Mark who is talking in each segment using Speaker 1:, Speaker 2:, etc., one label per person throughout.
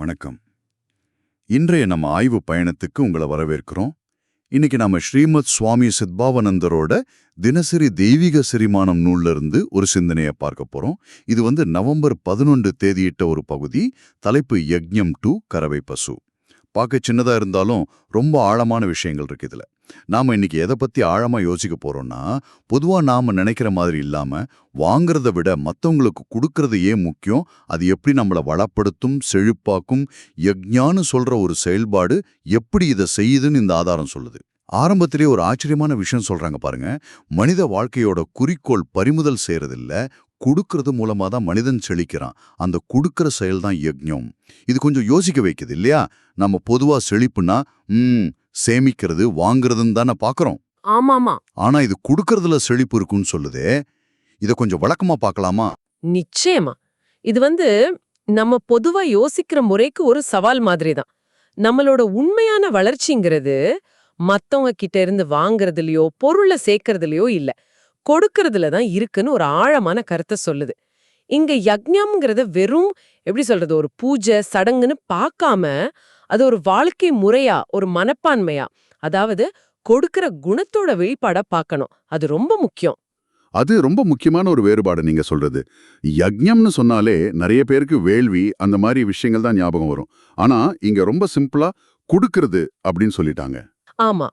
Speaker 1: வணக்கம். இன்றைய நம்ம ஆய்வு பயணத்துக்கு உங்களை வரவேற்கிறோம். இன்னைக்கு நாம ஸ்ரீமத் சுவாமி சித்பாவனந்தரோட தினசரி தெய்வீக சிரிமானம் நூல்ல இருந்து ஒரு சிந்தனையை பார்க்க போறோம். இது வந்து நவம்பர் பதினொன்று தேதியிட்ட ஒரு பகுதி. தலைப்பு யக்ஞம் டு கறவை பசு. பார்க்க சின்னதா இருந்தாலும் ரொம்ப ஆழமான விஷயங்கள் இருக்கு இதுல. நாம இன்னைக்கு எதை பத்தி ஆழமா யோசிக்க போறோம்னா பொதுவா நாம நினைக்கிற மாதிரி இல்லாம வாங்குறத விட மத்தவங்களுக்கு கொடுக்கறது ஏன் முக்கியம்? அது எப்படி நம்மள வளப்படுத்தும் செழிப்பாக்கும்? யக்ஞான்னு சொல்ற ஒரு செயல்பாடு எப்படி இதை செய்யுதுன்னு இந்த ஆதாரம் சொல்லுது. ஆரம்பத்திலே ஒரு ஆச்சரியமான விஷயம் சொல்றாங்க பாருங்க. மனித வாழ்க்கையோட குறிக்கோள் பறிமுதல் செய்யறதில்ல கொடுக்கறது மூலமா தான் மனிதன் செழிக்கிறான். அந்த கொடுக்கிற செயல் தான் யக்ஞம் இது கொஞ்சம் யோசிக்க வைக்குது இல்லையா? நம்ம பொதுவா செழிப்புனா ம் சேமிக்கிறது வாங்குறதுன்னு தானே பாக்குறோம்
Speaker 2: ஆமாமா.
Speaker 1: ஆனா இது கொடுக்கறதுல செழிப்பு இருக்குன்னு சொல்லுதே இத கொஞ்சம் வழக்கமா பார்க்கலாமா?
Speaker 2: நிச்சயமா. இது வந்து நம்ம பொதுவா யோசிக்கிற முறைக்கு ஒரு சவால் மாதிரி தான் நம்மளோட உண்மையான வளர்ச்சிங்கிறது மத்தவங்க கிட்ட இருந்து வாங்குறதுலயோ பொருளை சேர்க்கறதுலயோ இல்ல. கொடுக்கறதுல தான் இருக்குன்னு ஒரு ஆழமான கருத்தை சொல்லுது. இங்க யக்ஞம்ங்கிறத வெறும் எப்படி சொல்றது ஒரு பூஜை சடங்குன்னு பார்க்காம அது ஒரு வாழ்க்கை முறையா ஒரு மனப்பான்மையா? அதாவது கொடுக்கிற குணத்தோட வெளிப்பாடா பார்க்கணும். அது ரொம்ப முக்கியம்.
Speaker 3: அது ரொம்ப முக்கியமான ஒரு வேறுபாடு நீங்க சொல்றது. யக்ஞம்னு சொன்னாலே நிறைய பேருக்கு வேள்வி அந்த மாதிரி விஷயங்கள் தான் ஞாபகம் வரும். ஆனா இங்க ரொம்ப சிம்பிளா கொடுக்கறது அப்படின்னு சொல்லிட்டாங்க.
Speaker 2: ஆமா.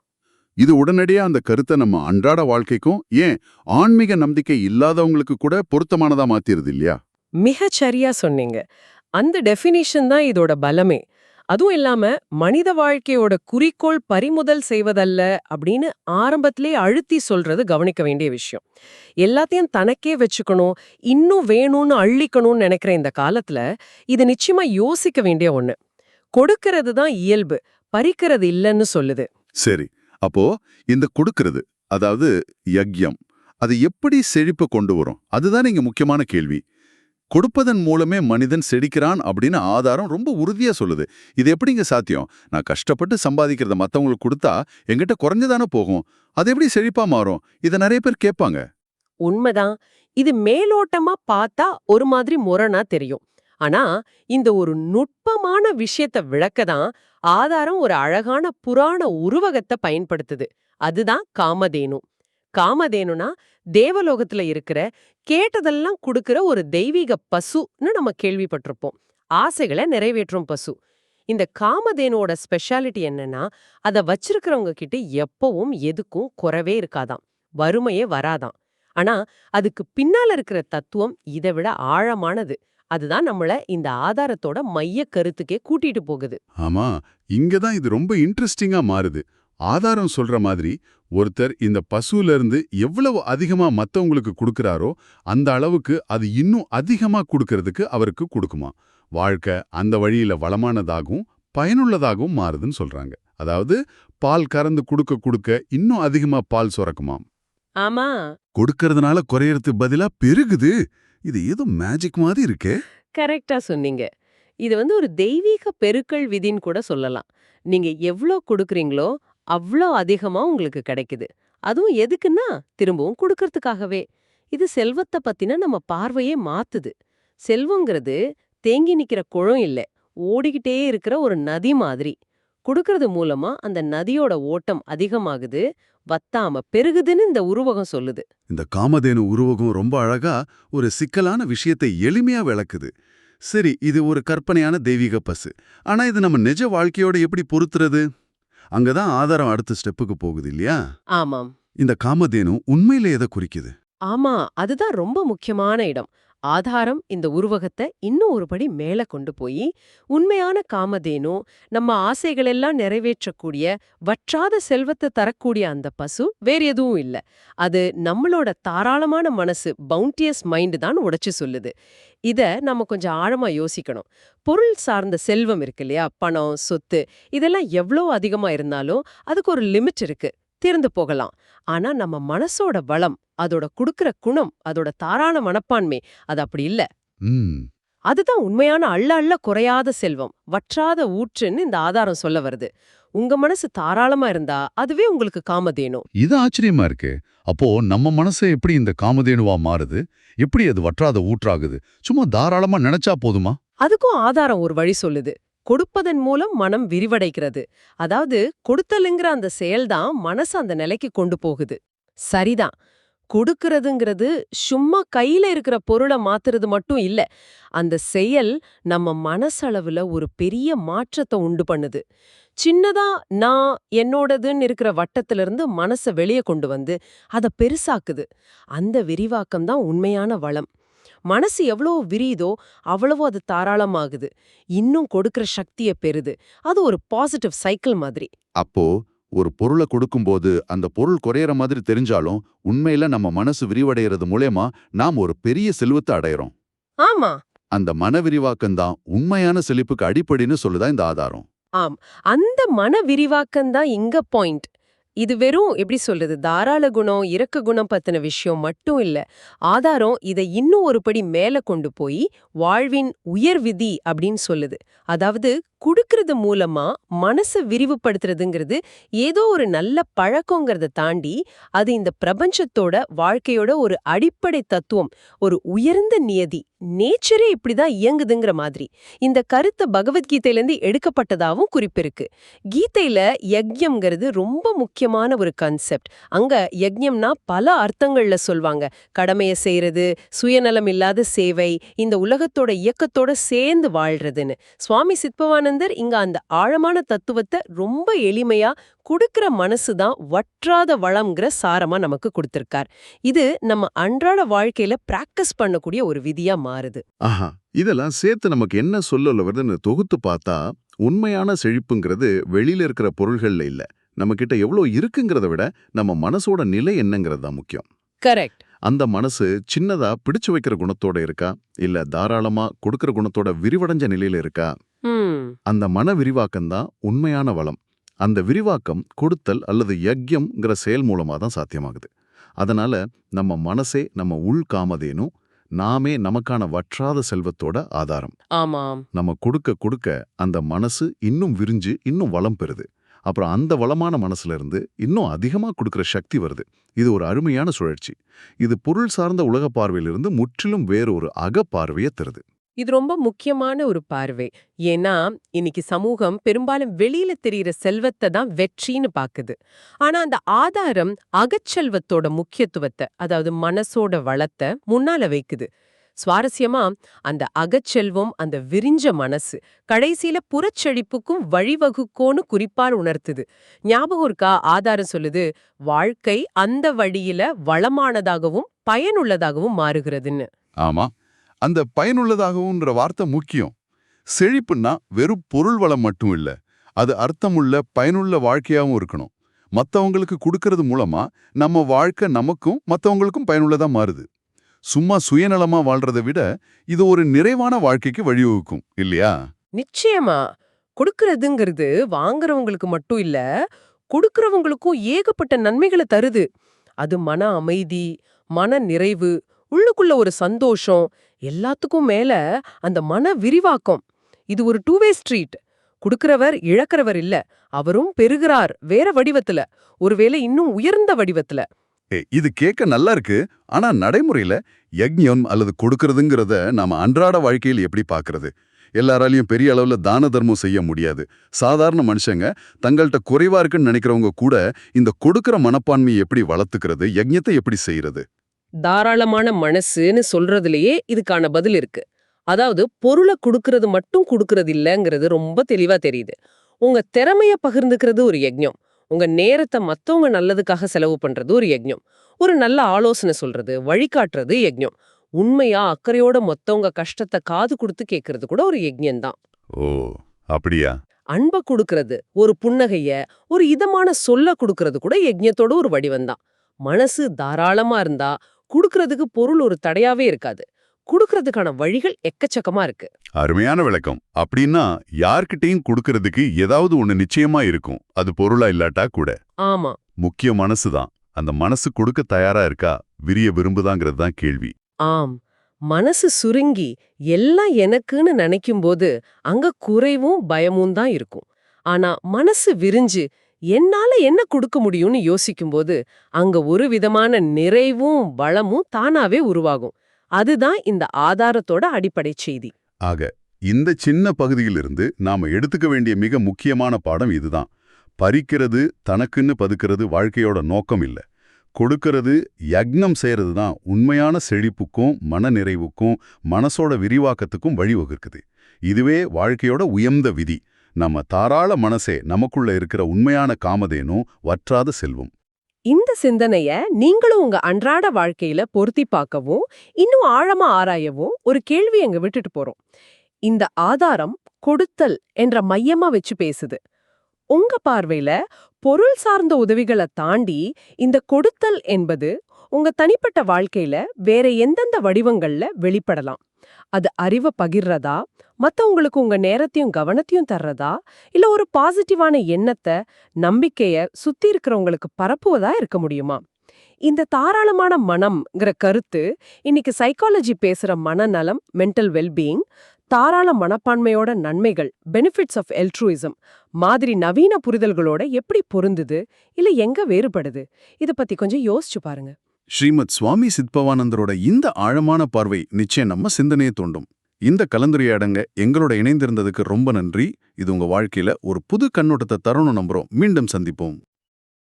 Speaker 3: இது உடனடியா அந்த கருத்தை நம்ம அன்றாட வாழ்க்கைக்கும் ஏன் ஆன்மீக நம்பிக்கை இல்லாதவங்களுக்கு கூட பொருத்தமானதா மாத்திருது இல்லையா?
Speaker 2: மிகச் சரியா சொன்னீங்க. அந்த டெஃபினிஷன் தான் இதோட பலமே. அதுவும் இல்லாம மனித வாழ்க்கையோட குறிக்கோள் பறிமுதல் செய்வதல்ல அப்படின்னு ஆரம்பத்திலே அழுத்தி சொல்றது கவனிக்க வேண்டிய விஷயம். எல்லாத்தையும் தனக்கே வச்சுக்கணும் இன்னும் வேணும்னு அள்ளிக்கணும்னு நினைக்கிற இந்த காலத்துல இது நிச்சயமா யோசிக்க வேண்டிய ஒண்ணு. கொடுக்கறது தான் இயல்பு பறிக்கிறது இல்லைன்னு சொல்லுது.
Speaker 3: சரி அப்போ இந்த கொடுக்கறது அதாவது யக்ஞம் அது எப்படி செழிப்பு கொண்டு வரும்? அதுதான் இங்க முக்கியமான கேள்வி. கொடுப்பதன் மூலமே மனிதன் செழிக்கிறான் அப்படின்னு ஆதாரம் ரொம்ப உறுதியா சொல்லுது. இது எப்படிங்க சாத்தியம்? நான் கஷ்டப்பட்டு சம்பாதிக்கிறத மத்தவங்களுக்கு கொடுத்தா என்கிட்ட குறைஞ்சதானே போகும். அது எப்படி செழிப்பா மாறும்? இதை நிறைய பேர் கேட்பாங்க.
Speaker 2: உண்மைதான். இது மேலோட்டமா பார்த்தா ஒரு மாதிரி முரணா தெரியும். ஆனா இந்த ஒரு நுட்பமான விஷயத்தை விளக்க தான் ஆதாரம் ஒரு அழகான புராண உருவகத்தை பயன்படுத்துது. அதுதான் காமதேனு. காமதேனுனா தேவலோகத்துல இருக்கிற கேட்டதெல்லாம் கொடுக்கிற ஒரு தெய்வீக பசுன்னு நம்ம கேள்விப்பட்டிருப்போம். ஆசைகளை நிறைவேற்றும் பசு. இந்த காமதேனோட ஸ்பெஷாலிட்டி என்னன்னா அத வச்சிருக்கிறவங்க கிட்ட எப்பவும் எதுக்கும் குறவே இருக்காதாம். வறுமையே வராதாம். ஆனா அதுக்கு பின்னால இருக்கிற தத்துவம் இதை விட ஆழமானது. அதுதான் நம்மள இந்த ஆதாரத்தோட மைய கருத்துக்கே கூட்டிட்டு போகுது.
Speaker 3: ஆமா இங்க தான் இது ரொம்ப இன்ட்ரெஸ்டிங்கா மாறுது. ஆதாரம் சொல்ற மாதிரி ஒருத்தர் இந்த பசுல இருந்து எவ்வளவு அதிகமா மத்தவங்களுக்கு கொடுக்கறாரோ அந்த அளவுக்கு அது இன்னும் அதிகமா கொடுக்கறதுக்கு அவருக்கு கொடுக்குமா. வாழ்க்கை அந்த வழியில வளமானதாகவும் பயனுள்ளதாகவும் மாறுதுன்னு சொல்றாங்க. அதாவது பால் கறந்து கொடுக்க கொடுக்க இன்னும் அதிகமா பால் சுரக்குமாம்
Speaker 2: ஆமா.
Speaker 3: கொடுக்கறதுனால குறையறது பதிலா பெருகுது. இது ஏதோ மேஜிக் மாதிரி இருக்கே.
Speaker 2: கரெக்டா சொன்னீங்க. இது வந்து ஒரு தெய்வீக பெருக்கல் விதின்னு கூட சொல்லலாம். நீங்க எவ்ளோ கொடுக்கறீங்களோ அவ்ளோ அதிகமா உங்களுக்கு கிடைக்குது. அதுவும் எதுக்குன்னா திரும்பவும் கொடுக்கறதுக்காகவே. இது செல்வத்தை பத்தின நம்ம பார்வையே மாத்துது. செல்வங்கிறது தேங்கி நிக்கிற குளம் இல்ல ஓடிக்கிட்டே இருக்கிற ஒரு நதி மாதிரி. கொடுக்கறது மூலமா அந்த நதியோட ஓட்டம் அதிகமாகுது வத்தாம பெருகுதுன்னு இந்த உருவகம் சொல்லுது.
Speaker 3: இந்த காமதேனு உருவகம் ரொம்ப அழகா ஒரு சிக்கலான விஷயத்தை எளிமையா விளக்குது. சரி இது ஒரு கற்பனையான தெய்வீக பசு. ஆனா இது நம்ம நிஜ வாழ்க்கையோட எப்படி பொருத்துறது? அங்கதான் ஆதாரம் அடுத்த ஸ்டெப்புக்கு போகுது இல்லையா?
Speaker 2: ஆமாம்.
Speaker 3: இந்த காமதேனு உண்மையில எதை குறிக்குது?
Speaker 2: ஆமா அதுதான் ரொம்ப முக்கியமான இடம். ஆதாரம் இந்த உருவகத்தை இன்னும் ஒரு படி மேல கொண்டு போய் உண்மையான காமதேனு நம்ம ஆசைகளெல்லாம் நிறைவேற்றக்கூடிய வற்றாத செல்வத்தை தரக்கூடிய அந்த பசு வேற எதுவும் இல்ல. அது நம்மளோட தாராளமான மனசு பவுண்டியஸ் மைண்டு தான் உடைச்சு சொல்லுது. இத நம்ம கொஞ்சம் ஆழமா யோசிக்கணும். பொருள் சார்ந்த செல்வம் இருக்கு இல்லையா? பணம் சொத்து இதெல்லாம் எவ்வளோ அதிகமா இருந்தாலும் அதுக்கு ஒரு லிமிட் இருக்கு. தீர்ந்து போகலாம். ஆனா நம்ம மனசோட வளம் அதோட குடுக்கிற குணம் அதோட தாராள மனப்பான்மை அது அப்படி இல்ல. அதுதான் உண்மையான அள்ள அள்ள குறையாத செல்வம் வற்றாத ஊற்றுன்னு இந்த ஆதாரம் சொல்ல வருது. உங்க மனசு தாராளமா இருந்தா அதுவே உங்களுக்கு காமதேனும்
Speaker 3: இது ஆச்சரியமா இருக்கு. அப்போ நம்ம மனசு எப்படி இந்த காமதேனுவா மாறுது? எப்படி அது வற்றாத ஊற்றாகுது? சும்மா தாராளமா நினைச்சா போதுமா?
Speaker 2: அதுக்கும் ஆதாரம் ஒரு வழி சொல்லுது. கொடுப்பதன் மூலம் மனம் விரிவடைகிறது. அதாவது கொடுத்தலுங்கிற அந்த செயல்தான் மனச அந்த நிலைக்கு கொண்டு போகுது. சரிதான். கொடுக்கறதுங்கிறது சும்மா கையில இருக்கிற பொருளை மாத்துறது மட்டும் இல்ல. அந்த செயல் நம்ம மனசளவுல ஒரு பெரிய மாற்றத்தை உண்டு பண்ணுது. சின்னதா நான் என்னோடதுன்னு இருக்கிற வட்டத்துல இருந்து மனச வெளியே கொண்டு வந்து அத பெருசாக்குது. அந்த விரிவாக்கம் தான் உண்மையான வளம். மனசு எவ்வளோ விரியுதோ அவ்வளவோ அது தாராளமாகுது. இன்னும் கொடுக்கிற சக்தியை பெறுது. அது ஒரு பாசிட்டிவ் சைக்கிள் மாதிரி.
Speaker 1: அப்போ ஒரு பொருளை கொடுக்கும்போது அந்த பொருள் குறையற மாதிரி தெரிஞ்சாலும் உண்மையில நம்ம மனசு விரிவடைகிறது மூலயமா நாம் ஒரு பெரிய செல்வத்தை அடையறோம்.
Speaker 2: ஆமா.
Speaker 1: அந்த மன விரிவாக்கம் தான் உண்மையான செழிப்புக்கு அடிப்படைன்னு சொல்லுதா இந்த ஆதாரம்?
Speaker 2: அந்த மன விரிவாக்கம் தான் இங்க பாயிண்ட் இது வெறும் எப்படி சொல்றது? தாராள குணம் இறக்க குணம் பத்தின விஷயம் மட்டும் இல்ல. ஆதாரம் இதை இன்னும் ஒரு படி மேல கொண்டு போய் வாழ்வின் உயர் விதி அப்படின்னு சொல்லுது. அதாவது குடுக்கறது மூலமா மனசை விரிவுபடுத்துறதுங்கிறது ஏதோ ஒரு நல்ல பழக்கங்கிறத தாண்டி அது இந்த பிரபஞ்சத்தோட வாழ்க்கையோட ஒரு அடிப்படை தத்துவம் ஒரு உயர்ந்த நியதி நேச்சரே இப்படிதான் இயங்குதுங்கிற மாதிரி. இந்த கருத்து பகவத்கீதையிலேருந்து எடுக்கப்பட்டதாவும் குறிப்பிருக்கு. கீதையில யக்ஞம்ங்கிறது ரொம்ப முக்கியமான ஒரு கன்செப்ட் அங்க யக்ஞம்னா பல அர்த்தங்கள்ல சொல்வாங்க. கடமைய செய்யறது சுயநலம் இல்லாத சேவை இந்த உலகத்தோட இயக்கத்தோட சேர்ந்து வாழ்றதுன்னு. சுவாமி சித்பவானந்தர் இங்க அந்த ஆழமான தத்துவத்தை ரொம்ப எளிமையா குடுக்கிற மனசுதான் வற்றாத வளம்ங்கிற சாரமா நமக்கு கொடுத்திருக்கார். இது நம்ம அன்றாட வாழ்க்கையில பிராக்டிஸ் பண்ணக்கூடிய ஒரு விதியா மாறுது.
Speaker 3: ஆஹா இதெல்லாம் சேர்த்து நமக்கு என்ன சொல்ல வருதுன்னு தொகுத்து பார்த்தா உண்மையான செழிப்புங்கிறது வெளியில இருக்கிற பொருள்கள்ல இல்ல. நம்ம கிட்ட எவ்வளோ இருக்குங்கிறத விட நம்ம மனசோட நிலை என்னங்கிறது தான் முக்கியம்.
Speaker 2: கரெக்ட்
Speaker 3: அந்த மனசு சின்னதா பிடிச்சு வைக்கிற குணத்தோட இருக்கா? இல்ல தாராளமா கொடுக்கிற குணத்தோட விரிவடைஞ்ச நிலையில இருக்கா? அந்த மன விரிவாக்கம் தான் உண்மையான வளம். அந்த விரிவாக்கம் கொடுத்தல் அல்லது யக்யம்ங்கிற செயல் மூலமா தான் சாத்தியமாகுது. அதனால நம்ம மனசே நம்ம உள் காமதேனும் நாமே நமக்கான வற்றாத செல்வத்தோட ஆதாரம்.
Speaker 2: ஆமாம்.
Speaker 3: நம்ம கொடுக்க கொடுக்க அந்த மனசு இன்னும் விரிஞ்சு இன்னும் வளம் பெறுது. அப்புறம் அந்த வளமான மனசுல இருந்து இன்னும் அதிகமா கொடுக்கிற சக்தி வருது. இது ஒரு அருமையான சுழற்சி. இது பொருள் சார்ந்த உலக பார்வையிலிருந்து முற்றிலும் வேறொரு அகப்பார்வையை தருது.
Speaker 2: இது ரொம்ப முக்கியமான ஒரு பார்வை. ஏன்னா இன்னைக்கு சமூகம் பெரும்பாலும் வெளியில தெரியிற செல்வத்தை தான் வெற்றின்னு பாக்குது. ஆனா அந்த ஆதாரம் அகச்செல்வத்தோட முக்கியத்துவத்தை அதாவது மனசோட வளத்தை முன்னால வைக்குது. சுவாரஸ்யமா அந்த அகச்செல்வம் அந்த விரிஞ்ச மனசு கடைசியில புறச்செழிப்புக்கும் வழிவகுக்கோன்னு குறிப்பால் உணர்த்துது. ஞாபகம் இருக்கா? ஆதாரம் சொல்லுது வாழ்க்கை அந்த வழியில வளமானதாகவும் பயனுள்ளதாகவும் மாறுகிறதுன்னு.
Speaker 1: ஆமா. அந்த பயனுள்ளதாகவும்ன்ற வார்த்தை முக்கியம். செழிப்புன்னா வெறும் பொருள் வளம் மட்டும் இல்ல அது அர்த்தமுள்ள பயனுள்ள வாழ்க்கையாவும் இருக்கணும். மத்தவங்களுக்கு கொடுக்கறது மூலமா நம்ம வாழ்க்கை நமக்கும் மத்தவங்களுக்கும் பயனுள்ளதா மாறுது. சும்மா சுயநலமா வாழ்றதை விட இது ஒரு நிறைவான வாழ்க்கைக்கு வழிவகுக்கும் இல்லையா?
Speaker 2: நிச்சயமா. கொடுக்கறதுங்கிறது வாங்குறவங்களுக்கு மட்டும் இல்ல கொடுக்கறவங்களுக்கும் ஏகப்பட்ட நன்மைகளை தருது. அது மன அமைதி மன நிறைவு உள்ளுக்குள்ள ஒரு சந்தோஷம் எல்லாத்துக்கும் மேல அந்த மன விரிவாக்கம். இது ஒரு டூ வே ஸ்ட்ரீட் கொடுக்கறவர் இழக்கிறவர் இல்ல. அவரும் பெறுகிறார் வேற வடிவத்துல. ஒருவேளை இன்னும் உயர்ந்த வடிவத்துல.
Speaker 1: ஏ, இது கேட்க நல்லா இருக்கு. ஆனா நடைமுறையில யக்ஞம் அல்லது கொடுக்கறதுங்கிறத நாம அன்றாட வாழ்க்கையில் எப்படி பாக்குறது? எல்லாராலையும் பெரிய அளவுல தான தர்மம் செய்ய முடியாது. சாதாரண மனுஷங்க தங்கள்கிட்ட குறைவா இருக்குன்னு நினைக்கிறவங்க கூட இந்த கொடுக்கிற மனப்பான்மையை எப்படி வளர்த்துக்கிறது யக்ஞத்தை எப்படி செய்யறது?
Speaker 2: தாராளமான மனசுன்னு சொல்றதுலயே இதுக்கான பதில் இருக்கு. அதாவது பொருளை கொடுக்கறது மட்டும் கொடுக்கறது இல்லங்கிறது ரொம்ப தெளிவா தெரியுது. உங்க திறமைய பகிர்ந்துக்கிறது ஒரு யஜ்ஞம் உங்க நேரத்தை மத்தவங்க நல்லதுக்காக செலவு பண்றது ஒரு யஜ்ஞம் ஒரு நல்ல ஆலோசனை சொல்றது வழிகாட்டுறது யஜ்ஞம் உண்மையா அக்கறையோட மொத்தவங்க கஷ்டத்தை காது கொடுத்து கேட்கறது கூட ஒரு யஜ்ஞம் தான்
Speaker 1: ஓ அப்படியா?
Speaker 2: அன்பை கொடுக்கறது ஒரு புன்னகைய ஒரு இதமான சொல்ல கொடுக்கறது கூட யஜ்ஞத்தோட ஒரு வடிவம்தான். மனசு தாராளமா இருந்தா கொடுக்கறதுக்கு பொருள் ஒரு தடையாவே இருக்காது. கொடுக்கறதுக்கான வழிகள் எக்கச்சக்கமா இருக்கு.
Speaker 1: அருமையான விளக்கம். அப்படின்னா யார்கிட்டயும் கொடுக்கறதுக்கு ஏதாவது ஒண்ணு நிச்சயமா இருக்கும். அது பொருளா இல்லாட்டா கூட.
Speaker 2: ஆமா.
Speaker 1: முக்கிய மனசுதான் அந்த மனசு கொடுக்க தயாரா இருக்கா? விரிய விரும்புதாங்கிறது தான் கேள்வி.
Speaker 2: ஆம். மனசு சுருங்கி எல்லாம் எனக்குன்னு நினைக்கும்போது அங்க குறைவும் பயமும் தான் இருக்கும். ஆனா மனசு விரிஞ்சு என்னால என்ன கொடுக்க முடியும்னு யோசிக்கும்போது அங்க ஒரு விதமான நிறைவும் வளமும் தானாவே உருவாகும். அதுதான் இந்த ஆதாரத்தோட அடிப்படை செய்தி.
Speaker 1: ஆக
Speaker 3: இந்த சின்ன பகுதியிலிருந்து நாம எடுத்துக்க வேண்டிய மிக முக்கியமான பாடம் இதுதான். பறிக்கிறது தனக்குன்னு பதுக்கிறது வாழ்க்கையோட நோக்கம் இல்ல. கொடுக்கிறது யக்னம் செய்யறது தான் உண்மையான செழிப்புக்கும் மனநிறைவுக்கும் மனசோட விரிவாக்கத்துக்கும் வழிவகுக்குது. இதுவே வாழ்க்கையோட உயர்ந்த விதி. நம்ம தாராள மனசே நமக்குள்ள இருக்கிற உண்மையான காமதேனும் வற்றாத செல்வம்.
Speaker 2: இந்த சிந்தனைய நீங்களும் உங்க அன்றாட வாழ்க்கையில பொருத்தி பார்க்கவும் இன்னும் ஆழமா ஆராயவும் ஒரு கேள்வி எங்க விட்டுட்டு போறோம். இந்த ஆதாரம் கொடுத்தல் என்ற மையமா வச்சு பேசுது. உங்க பார்வையில பொருள் சார்ந்த உதவிகளை தாண்டி இந்த கொடுத்தல் என்பது உங்க தனிப்பட்ட வாழ்க்கையில வேற எந்தெந்த வடிவங்கள்ல வெளிப்படலாம்? அது அறிவை பகிர்றதா? மத்தவங்களுக்கு உங்க நேரத்தையும் கவனத்தையும் தர்றதா? இல்ல ஒரு பாசிட்டிவான எண்ணத்தை நம்பிக்கைய சுத்தி இருக்கிறவங்களுக்கு பரப்புவதா இருக்க முடியுமா? இந்த தாராளமான மனம்ங்கிற கருத்து இன்னைக்கு சைக்காலஜி பேசுற மனநலம் மென்டல் வெல்பீயிங் தாராள மனப்பான்மையோட நன்மைகள் பெனிஃபிட்ஸ் ஆஃப் எல்ட்ரூயிசம் மாதிரி நவீன புரிதல்களோட எப்படி பொருந்துது? இல்ல எங்க வேறுபடுது? இத பத்தி கொஞ்சம் யோசிச்சு பாருங்க.
Speaker 1: ஸ்ரீமத் சுவாமி சித்பவானந்தரோட இந்த ஆழமான பார்வை நிச்சயம் நம்ம சிந்தனையை தோண்டும். இந்த கலந்துரையாடங்க எங்களோட இணைந்திருந்ததுக்கு ரொம்ப நன்றி. இது உங்க வாழ்க்கையில ஒரு புது கண்ணோட்டத்தை தரணும் நம்புறோம். மீண்டும் சந்திப்போம்.